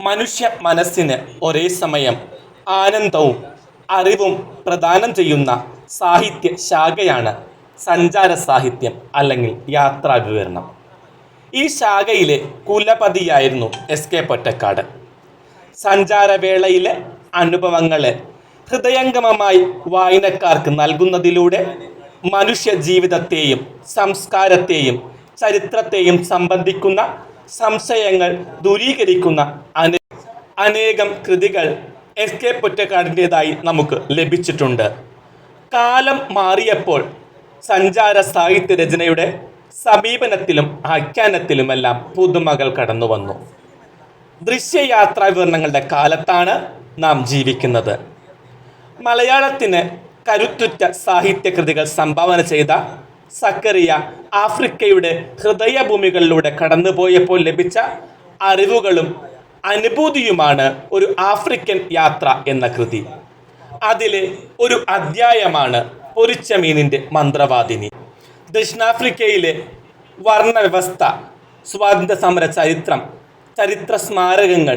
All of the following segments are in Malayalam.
മനുഷ്യ മനസ്സിന് ഒരേ സമയം ആനന്ദവും അറിവും പ്രദാനം ചെയ്യുന്ന സാഹിത്യ ശാഖയാണ് സഞ്ചാര സാഹിത്യം അല്ലെങ്കിൽ യാത്രാ വിവരണം ഈ ശാഖയിലെ കുലപതിയായിരുന്നു എസ് കെ പൊറ്റക്കാട്. സഞ്ചാരവേളയിലെ അനുഭവങ്ങളെ ഹൃദയംഗമമായി വായനക്കാർക്ക് നൽകുന്നതിലൂടെ മനുഷ്യ ജീവിതത്തെയും സംസ്കാരത്തെയും ചരിത്രത്തെയും സംബന്ധിക്കുന്ന സംശയങ്ങൾ ദൂരീകരിക്കുന്ന അനേ അനേകം കൃതികൾ എസ് കെ പുറ്റക്കാടിന്റെതായി നമുക്ക് ലഭിച്ചിട്ടുണ്ട്. കാലം മാറിയപ്പോൾ സഞ്ചാര സാഹിത്യ രചനയുടെ സമീപനത്തിലും ആഖ്യാനത്തിലുമെല്ലാം പുതുമകൾ കടന്നു വന്നു ദൃശ്യയാത്രാ വിവരണങ്ങളുടെ കാലത്താണ് നാം ജീവിക്കുന്നത്. മലയാളത്തിന് കരുത്തുറ്റ സാഹിത്യകൃതികൾ സംഭാവന ചെയ്ത സക്കറിയ ആഫ്രിക്കയുടെ ഹൃദയഭൂമികളിലൂടെ കടന്നുപോയപ്പോൾ ലഭിച്ച അറിവുകളും അനുഭൂതിയുമാണ് ഒരു ആഫ്രിക്കൻ യാത്ര എന്ന കൃതി. അതിലെ ഒരു അധ്യായമാണ് പൊരിച്ച മീനിന്റെ മന്ത്രവാദിനി. ദക്ഷിണാഫ്രിക്കയിലെ വർണവ്യവസ്ഥ സ്വാതന്ത്ര്യ സമര ചരിത്രം ചരിത്ര സ്മാരകങ്ങൾ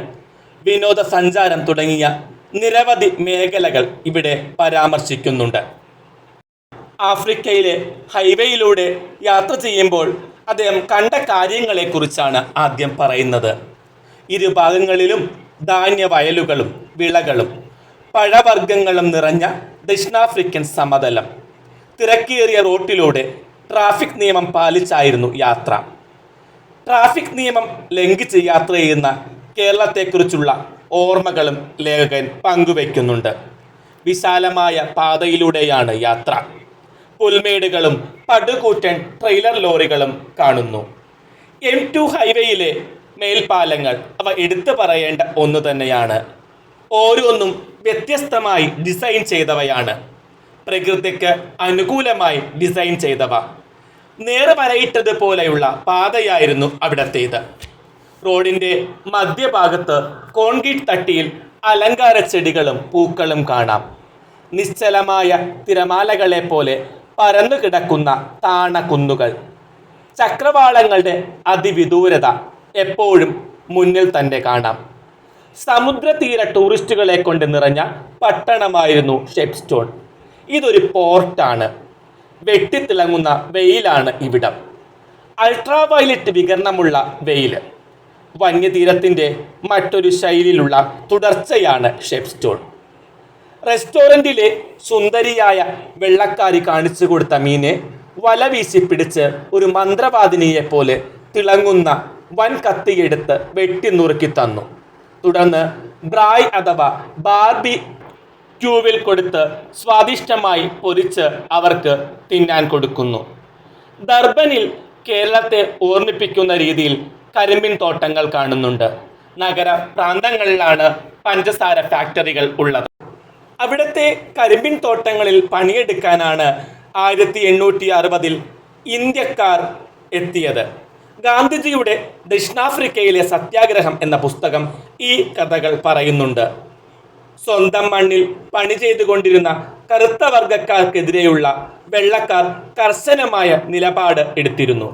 വിനോദസഞ്ചാരം തുടങ്ങിയ നിരവധി മേഖലകൾ ഇവിടെ പരാമർശിക്കുന്നുണ്ട്. ആഫ്രിക്കയിലെ ഹൈവേയിലൂടെ യാത്ര ചെയ്യുമ്പോൾ അദ്ദേഹം കണ്ട കാര്യങ്ങളെക്കുറിച്ചാണ് ആദ്യം പറയുന്നത്. ഇരുഭാഗങ്ങളിലും ധാന്യവയലുകളും വിളകളും പഴവർഗങ്ങളും നിറഞ്ഞ ദക്ഷിണാഫ്രിക്കൻ സമതലം. തിരക്കേറിയ റോട്ടിലൂടെ ട്രാഫിക് നിയമം പാലിച്ചായിരുന്നു യാത്ര. ട്രാഫിക് നിയമം ലംഘിച്ച് യാത്ര ചെയ്യുന്ന കേരളത്തെക്കുറിച്ചുള്ള ഓർമ്മകളും ലേഖകൻ പങ്കുവയ്ക്കുന്നുണ്ട് വിശാലമായ പാതയിലൂടെയാണ് യാത്ര. പുൽമേടുകളും പടുകൂറ്റൻ ട്രെയിലർ ലോറികളും കാണുന്നു. എം ടു ഹൈവേയിലെ മേൽപ്പാലങ്ങൾ അവ എടുത്തു പറയേണ്ട ഒന്ന് തന്നെയാണ്. ഓരോന്നും വ്യത്യസ്തമായി ഡിസൈൻ ചെയ്തവയാണ്. പ്രകൃതിക്ക് അനുകൂലമായി ഡിസൈൻ ചെയ്തവ. നേർവരയിട്ടതുപോലെയുള്ള പാതയായിരുന്നു അവിടത്തേത്. റോഡിന്റെ മധ്യഭാഗത്ത് കോൺക്രീറ്റ് തട്ടിയിൽ അലങ്കാര ചെടികളും പൂക്കളും കാണാം. നിശ്ചലമായ തിരമാലകളെ പോലെ പരന്നു കിടക്കുന്ന താണകുന്നുകൾ. ചക്രവാളങ്ങളുടെ അതിവിദൂരത എപ്പോഴും മുന്നിൽ തന്നെ കാണാം. സമുദ്രതീര ടൂറിസ്റ്റുകളെ കൊണ്ട് നിറഞ്ഞ പട്ടണമായിരുന്നു ഷെപ്സ്റ്റോൺ ഇതൊരു പോർട്ടാണ്. വെട്ടിത്തിളങ്ങുന്ന വെയിലാണ് ഇവിടം. അൾട്രാവയലറ്റ് വികരണമുള്ള വെയിൽ. വന്യതീരത്തിന്റെ മറ്റൊരു ശൈലിയിലുള്ള തുടർച്ചയാണ് ഷെപ്സ്റ്റോൺ റെസ്റ്റോറന്റിലെ സുന്ദരിയായ വെള്ളക്കാരി കാണിച്ചു കൊടുത്ത മീനെ വല വീശി പിടിച്ച് ഒരു മന്ത്രവാദിനിയെ പോലെ തിളങ്ങുന്ന വൻ കത്തിയെടുത്ത് വെട്ടി നുറുക്കി തന്നു. തുടർന്ന് ബ്രായ് അഥവാ ബാർബി ക്യൂവിൽ കൊടുത്ത് സ്വാദിഷ്ടമായി പൊരിച്ച് അവർക്ക് തിന്നാൻ കൊടുക്കുന്നു. ദർബനിൽ കേരളത്തെ ഓർമ്മിപ്പിക്കുന്ന രീതിയിൽ കരിമ്പിൻ തോട്ടങ്ങൾ കാണുന്നുണ്ട്. നഗര പ്രാന്തങ്ങളിലാണ് പഞ്ചസാര ഫാക്ടറികൾ ഉള്ളത്. അവിടുത്തെ കരിമ്പിൻ തോട്ടങ്ങളിൽ പണിയെടുക്കാനാണ് ആയിരത്തി എണ്ണൂറ്റി അറുപതിൽ ഇന്ത്യക്കാർ എത്തിയത്. ഗാന്ധിജിയുടെ ദക്ഷിണാഫ്രിക്കയിലെ സത്യാഗ്രഹം എന്ന പുസ്തകം ഈ കഥകൾ പറയുന്നുണ്ട്. സ്വന്തം മണ്ണിൽ പണി ചെയ്തുകൊണ്ടിരുന്ന കറുത്ത വർഗക്കാർക്കെതിരെയുള്ള വെള്ളക്കാർ കർശനമായ നിലപാട് എടുത്തിരുന്നു.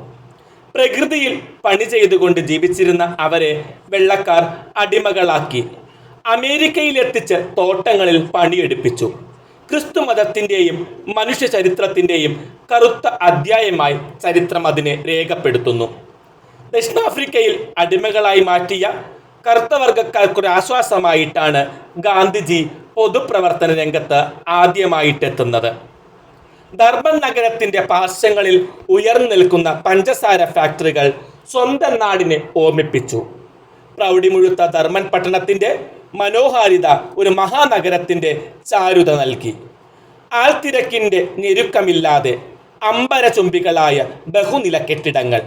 പ്രകൃതിയിൽ പണി ചെയ്തുകൊണ്ട് ജീവിച്ചിരുന്ന അവരെ വെള്ളക്കാർ അടിമകളാക്കി. അമേരിക്കയിലെത്തിച്ച് തോട്ടങ്ങളിൽ പണിയെടുപ്പിച്ചു. ക്രിസ്തു മതത്തിന്റെയും മനുഷ്യ ചരിത്രത്തിന്റെയും കറുത്ത അധ്യായമായി ചരിത്രം അതിനെ രേഖപ്പെടുത്തുന്നു. ദക്ഷിണാഫ്രിക്കയിൽ അടിമകളായി മാറ്റിയ കറുത്തവർഗക്കാർക്കൊരാശ്വാസമായിട്ടാണ് ഗാന്ധിജി പൊതുപ്രവർത്തന രംഗത്ത് ആദ്യമായിട്ടെത്തുന്നത്. ദർബൻ നഗരത്തിന്റെ പാർശ്വങ്ങളിൽ ഉയർന്നു നിൽക്കുന്ന പഞ്ചസാര ഫാക്ടറികൾ സ്വന്തം നാടിനെ ഓർമ്മിപ്പിച്ചു. പ്രൗഢിമുഴുത്ത ധർമ്മൻ പട്ടണത്തിന്റെ മനോഹാരിത ഒരു മഹാനഗരത്തിന്റെ ചാരുത നൽകി. ആൾത്തിരക്കിന്റെ ഞെരുക്കമില്ലാതെ അമ്പരചുംബികളായ ബഹുനില കെട്ടിടങ്ങൾ.